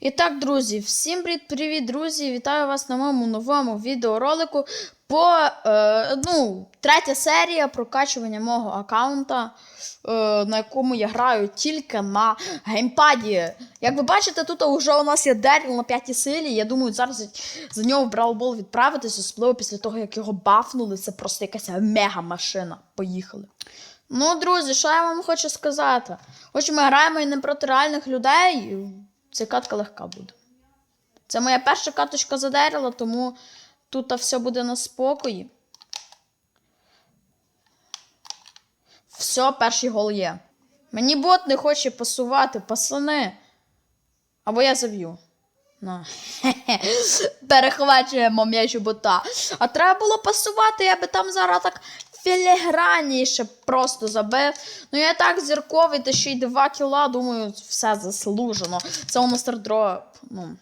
І так, друзі, всім привіт, друзі! Вітаю вас на моєму новому відеоролику по е, ну, третя серія прокачування мого аккаунта, е, на якому я граю тільки на геймпаді. Як ви бачите, тут вже у нас є Деріл на п'ятій силі. Я думаю, зараз за нього в Бравл відправитись, особливо після того, як його бафнули. Це просто якась мега машина. Поїхали. Ну, друзі, що я вам хочу сказати? Хоч ми граємо і не проти реальних людей, ця катка легка буде. Це моя перша каточка за дерева, тому тут все буде на спокої. Все, перший гол є. Мені бот не хоче пасувати, пасани. Або я заб'ю. На. Перехвачуємо м'яч у бота. А треба було пасувати, я би там зараз так філігранніше просто забив. Ну я так зірковий, та ще й 2 кіла, думаю, все заслужено. Це у мастер-дроп. Ну,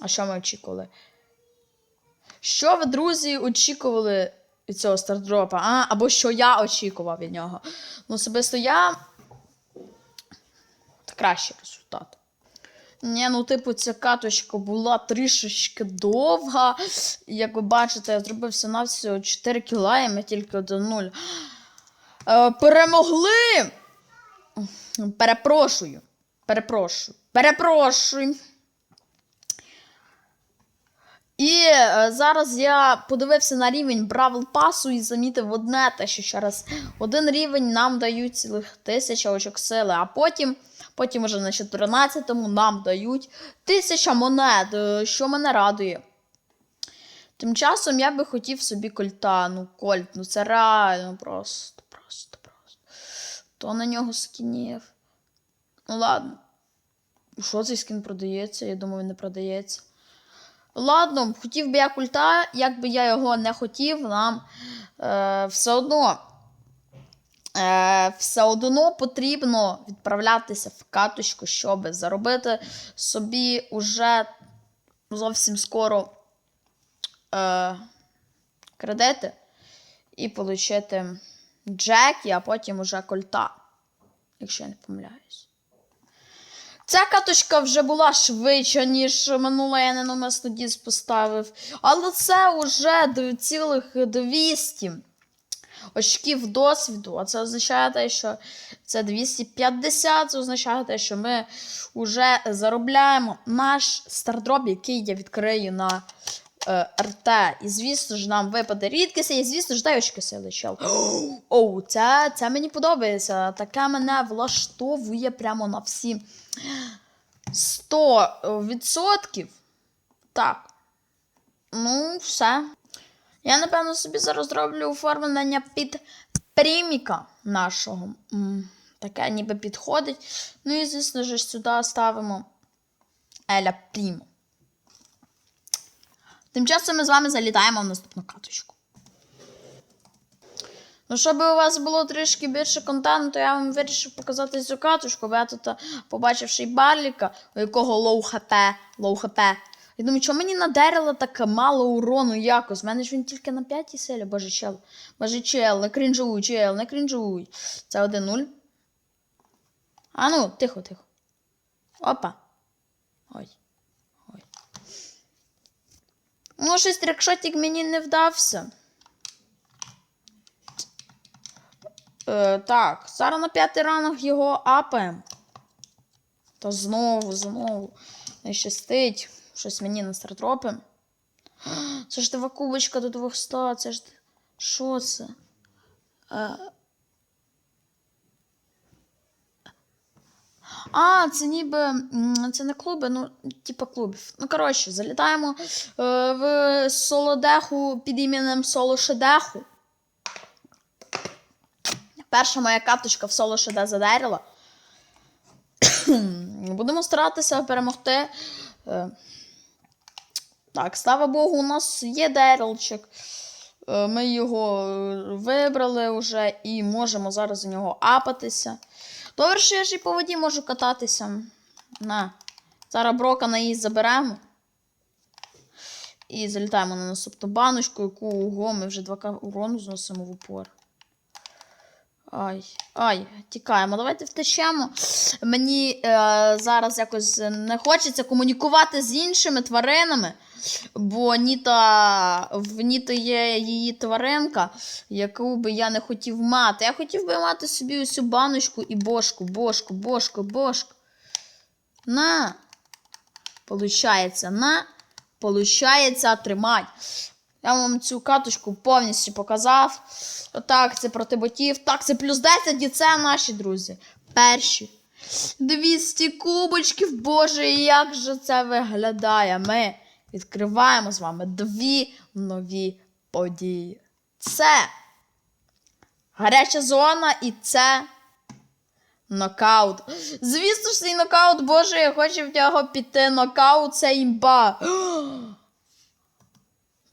а що ми очікували? Що ви, друзі, очікували від цього стардропа? А? Або що я очікував від нього? Ну, особисто я. Це кращий результат. Ні, ну, типу, ця каточка була трішечки довга. Як ви бачите, я зробив все на всього 4 кіла, і ми тільки 1-0. Е, перемогли! Перепрошую. Перепрошую. Перепрошую. І е, зараз я подивився на рівень Бравл Пасу і замітив одне, те, що через один рівень нам дають цілих тисяча очок сили, а потім, потім вже на 14-му нам дають тисяча монет, е, що мене радує. Тим часом я би хотів собі кольта. Ну, кольт, ну це реально просто, просто, просто. То на нього скінів. Ну ладно. Що цей скін продається? Я думаю, він не продається. Ладно, хотів би я культа, як би я його не хотів, нам е, все одно все одно потрібно відправлятися в каточку, щоб заробити собі уже зовсім скоро е, кредити і отримати Джекі, а потім уже кольта, якщо я не помиляюсь. Ця каточка вже була швидша, ніж минула, я не намисно діз поставив. Але це вже цілих 200 очків досвіду. А це означає те, що це 250, це означає те, що ми вже заробляємо наш стардроп, який я відкрию на е, РТ. І, звісно ж, нам випаде рідкість, і, звісно ж, дай очки сили, чел. Оу, це, це мені подобається. Таке мене влаштовує прямо на всі 100%. Так. Ну, все. Я, напевно, собі зараз зроблю оформлення під приміка нашого. Таке ніби підходить. Ну і, звісно ж, сюди ставимо Еля Прімо. Тим часом ми з вами залітаємо в наступну каточку. Ну, щоб у вас було трішки більше контенту, я вам вирішив показати цю каточку, бо я тут а, побачивши Барліка, у якого лоу хп, лоу хп. Я думаю, чому мені надарило так мало урону якось? У мене ж він тільки на п'ятій силі, боже чел. Боже чел, не крінжуй, чел, не крінжуй. Це 1-0. А ну, тихо, тихо. Опа. Ой. Ой. Ну, щось трикшотик мені не вдався. Е, так, зараз на п'ятий ранок його апаємо. Та знову, знову. Не щастить. Щось мені на стартропи. Це ж дива кубочка до 200, це ж. Що це? Е... А, це ніби. Це не клуби, ну, типа клубів. Ну, коротше, залітаємо е, в солодеху під іменем Соло Шедеху. Перша моя карточка в соло ШД задарила. Будемо старатися перемогти. Так, слава Богу, у нас є дерелчик. Е, Ми його е, вибрали вже і можемо зараз за нього апатися. Добре, що я ж і по воді можу кататися. На. Зараз брока на її заберемо. І залітаємо на наступну баночку, яку ого, ми вже 2 урону зносимо в упор. Ай, ай, тікаємо. Давайте втечемо. Мені е, зараз якось не хочеться комунікувати з іншими тваринами, бо Ніта, в Ніти є її тваринка, яку би я не хотів мати. Я хотів би мати собі усю баночку і бошку, бошку, бошку, бошку. На. Получається, на. Получається, тримай. Я вам цю каточку повністю показав. Так, це проти ботів. Так, це плюс 10 і це наші друзі. Перші. 200 кубочків, боже, як же це виглядає. Ми відкриваємо з вами дві нові події. Це гаряча зона і це нокаут. Звісно ж, цей нокаут, боже, я хочу в нього піти. Нокаут це імба.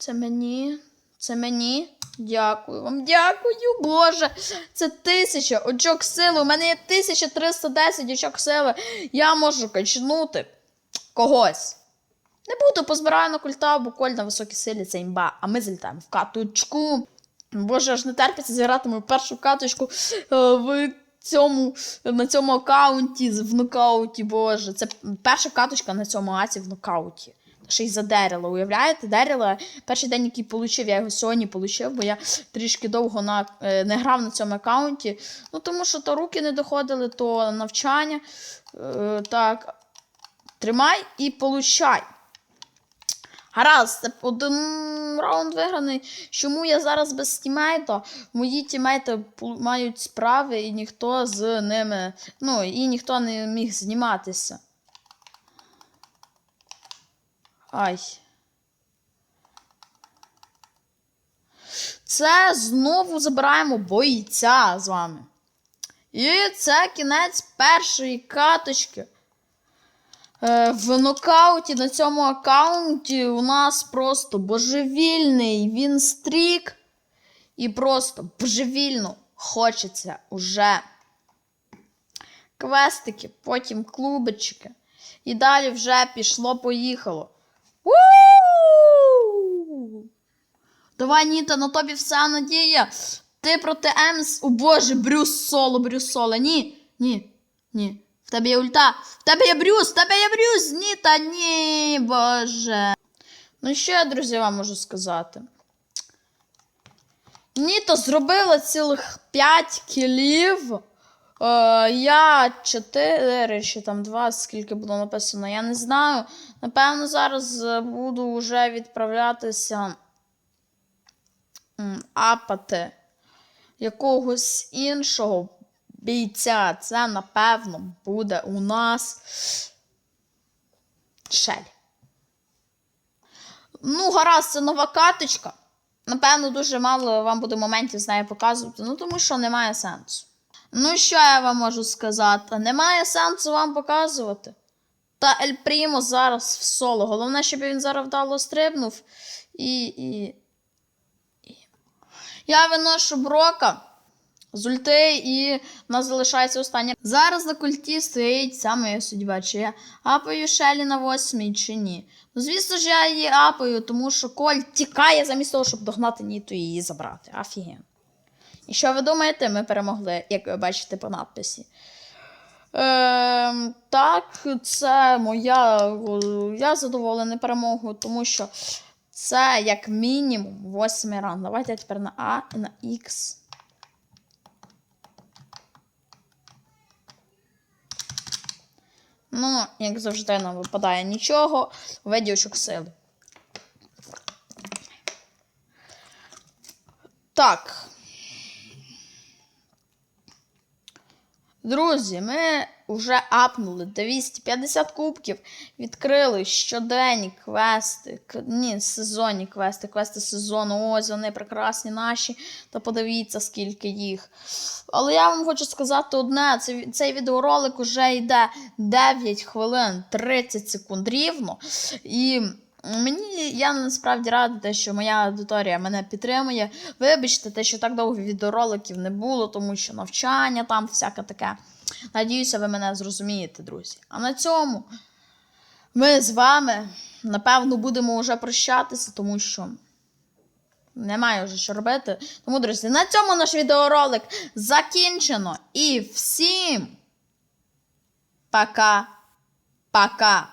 Це мені. Це мені. Дякую вам, дякую, Боже. Це тисяча очок сили. У мене є 1310 очок сили. Я можу качнути когось. Не буду, позбираю на культа, бо коль на високій силі це імба. А ми залітаємо в каточку. Боже, аж не терпиться зіграти мою першу каточку е, в цьому, на цьому аккаунті, в нокауті, боже. Це перша каточка на цьому аці в нокауті. Ще й за Дерела, уявляєте? Дерела, перший день, який получив, я його сьогодні получив, бо я трішки довго на, е, не грав на цьому аккаунті. Ну, тому що то руки не доходили, то навчання. Е, так. Тримай і получай. Гаразд, це один раунд виграний. Чому я зараз без тімейта? Мої тімейти мають справи, і ніхто з ними. Ну, і ніхто не міг зніматися. Ай. Це знову забираємо бойця з вами. І це кінець першої каточки. Е, в нокауті на цьому аккаунті у нас просто божевільний він стрік. І просто божевільно хочеться уже квестики, потім клубочки. І далі вже пішло-поїхало. У! Давай, Ніта, на тобі вся надія. Ти проти Емс. О боже, Брюс соло, Брюс соло. Ні, ні, ні. В тебе є ульта. В тебе є Брюс, в тебе є Брюс. Ні, та ні, боже. Ну, що я, друзі, вам можу сказати? Ніта зробила цілих 5 кілів. Е, я 4 чи там 2, скільки було написано, я не знаю. Напевно, зараз буду вже відправлятися апати якогось іншого бійця. Це, напевно, буде у нас Шель. Ну, гаразд, це нова каточка. Напевно, дуже мало вам буде моментів з нею показувати, ну тому що немає сенсу. Ну, що я вам можу сказати? Немає сенсу вам показувати. Та Ель Прімо зараз в соло. Головне, щоб він зараз вдало стрибнув. І. і... Я виношу брока з ульти, і в нас залишається останнє. Зараз на культі стоїть саме моя судьба, чи я апаю Шелі на восьмій, чи ні. Ну, звісно ж, я її апаю, тому що Коль тікає замість того, щоб догнати Ніту і її забрати. Офіген. І що ви думаєте, ми перемогли, як ви бачите по надписі. Ем, так, це моя. Я задоволений перемогою, тому що це як мінімум восьмий ранг. Давайте тепер на А і на Х. Ну, як завжди, нам випадає нічого. Виді очок сили. Так. Друзі, ми вже апнули 250 кубків, відкрили щоденні квести, ні, сезонні квести, квести сезону. Ось вони прекрасні наші. Та подивіться, скільки їх. Але я вам хочу сказати одне: цей, цей відеоролик уже йде 9 хвилин 30 секунд рівно. І мені я насправді рада, те, що моя аудиторія мене підтримує. Вибачте, те, що так довго відеороликів не було, тому що навчання там всяке таке. Надіюся, ви мене зрозумієте, друзі. А на цьому ми з вами, напевно, будемо вже прощатися, тому що немає вже що робити. Тому, друзі, на цьому наш відеоролик закінчено. І всім пока-пока!